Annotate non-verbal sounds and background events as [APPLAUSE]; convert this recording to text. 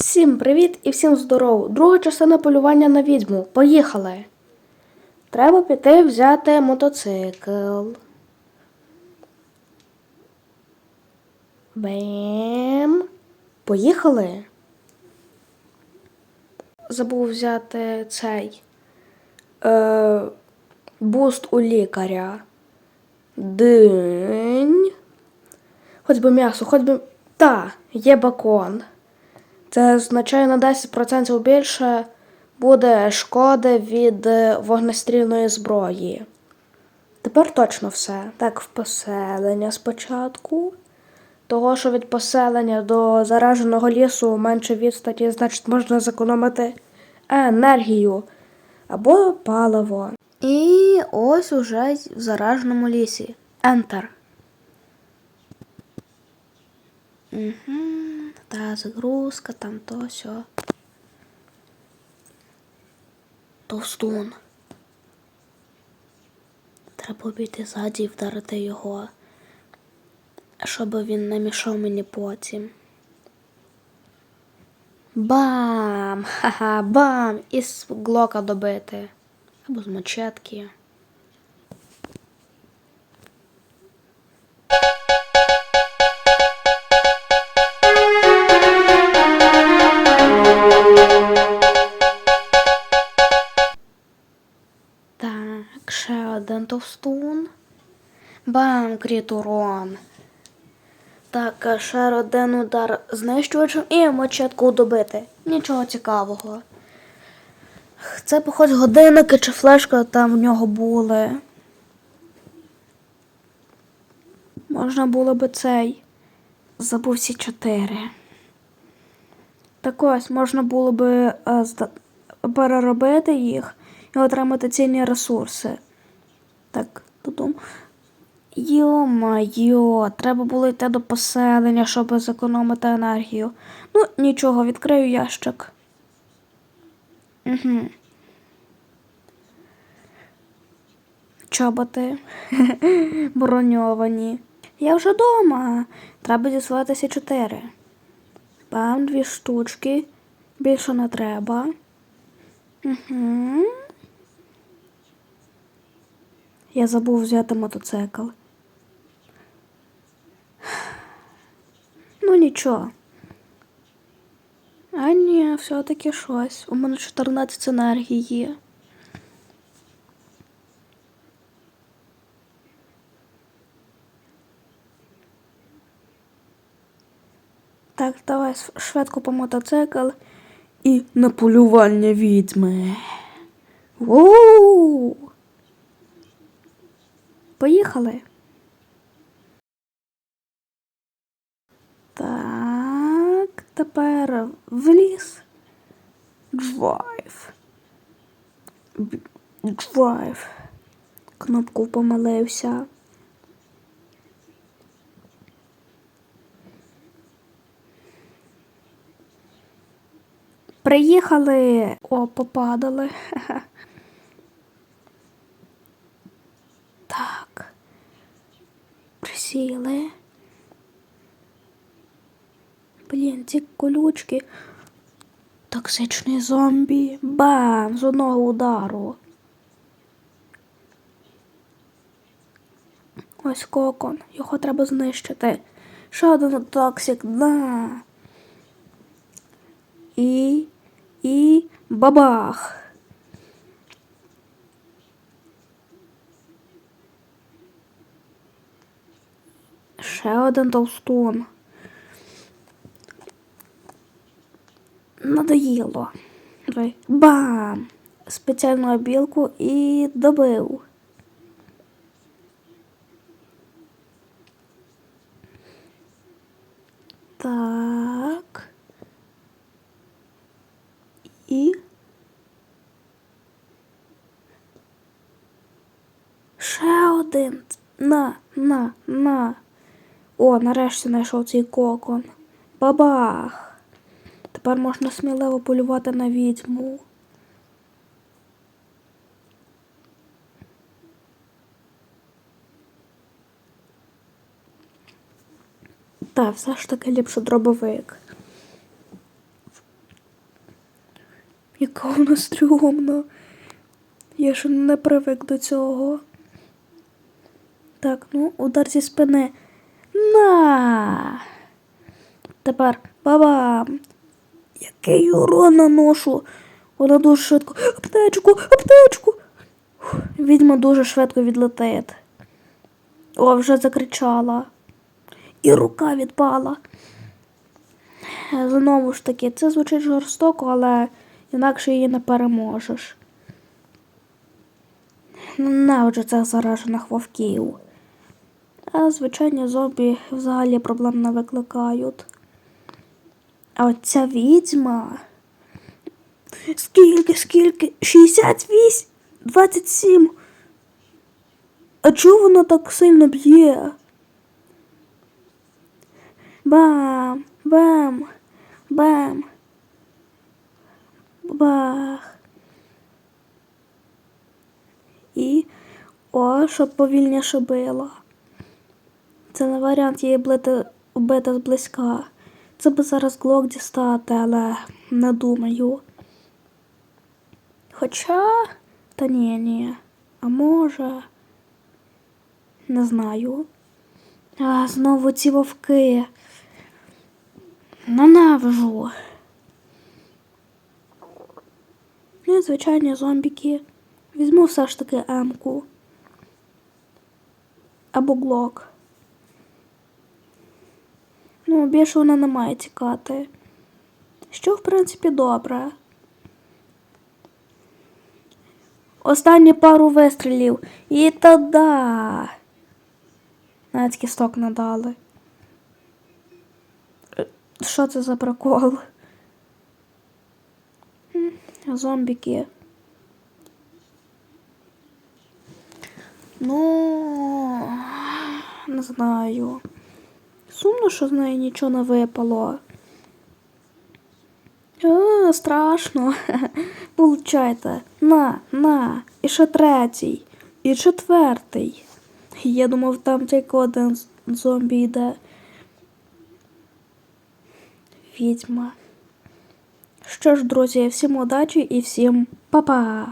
Всім привіт і всім здоров! Друга частина полювання на відьму. Поїхали! Треба піти взяти мотоцикл. Бем. Поїхали. Забув взяти цей е, буст у лікаря. Динь. Хоч би м'ясо, хоч би. Та, є бакон. Це означає на 10% більше буде шкоди від е, вогнестрільної зброї. Тепер точно все. Так, в поселення спочатку. Того, що від поселення до зараженого лісу менше відстаті, значить можна зекономити енергію або паливо. І ось уже в зараженому лісі. Enter. Угу. Та загрузка, там то сьо. Товстун. Треба обійти ззаді і вдарити його, щоб він не мішав мені потім. Бам! Ха-ха, бам! І з глока добити. Або з мочетки. Бам, кріт урон. Так, ще один удар знищувачем і мочетку добити. Нічого цікавого. Це, походь, годинники чи флешка там в нього були. Можна було би цей. Забув всі чотири. Так ось, можна було би е, переробити їх і отримати цінні ресурси. Йо-майо, треба було йти до поселення, щоб зекономити енергію. Ну, нічого, відкрию ящик. Угу. Чоботи [LAUGHS] броньовані. Я вже вдома. Треба діслатися чотири. Бам, дві штучки. Більше не треба. Угу. Я забув взяти мотоцикл. Ну нічого. А ні, все-таки щось. У мене 14 енергії. є. Так, давай швидко по мотоцикл і на полювання відьми. Воу! Поїхали. Так, тепер в ліс. Drive. Drive. Кнопку помилився. Приїхали. О, попадали. [LAUGHS] Так. Присіли. Блін, ці колючки. Токсичний зомбі. Бам! З одного удару. Ось кокон. Його треба знищити. Ще один токсик. На. І. І. Бабах. Ще один товстун. Надоїло. Бам! Спеціальну обілку і добив. Так. І. Ще один. На, на, на. О, нарешті знайшов цей кокон. Бабах. Тепер можна сміливо полювати на відьму. Та, все ж таки ліпше дробовик. Яка вона стрьомна. Я ще не привик до цього. Так, ну, удар зі спини. На. Тепер бабам. Який урон наношу. Вона дуже швидко. Аптечку, аптечку. Відьма дуже швидко відлетить. О, вже закричала. І рука відпала. Знову ж таки, це звучить жорстоко, але інакше її не переможеш. Ненавиджу цих заражених вовків. А звичайні зомбі взагалі проблем не викликають. А от ця відьма. Скільки, скільки? 68? 27. А чого вона так сильно б'є? Бам, бам, бам. Бах. І о, щоб повільніше била. Це не варіант її вбити зблизька. Це би зараз глок дістати, але не думаю. Хоча, та ні, ні. А може, не знаю. А, знову ці вовки. Ненавижу. Ну, і звичайні зомбіки. Візьму все ж таки М-ку. Або глок. Ну, більше вона не має тікати. Що, в принципі, добре. Останні пару вистрілів. І та-да. Навіть кісток надали. Що це за прикол? Зомбіки. Ну, не знаю. Сумно, що з неї нічого не випало. О, страшно. [LAUGHS] Получайте. На, на. І ще третій. І четвертий. Я думав, там тільки один зомбі йде. Відьма. Що ж, друзі, всім удачі і всім па-па!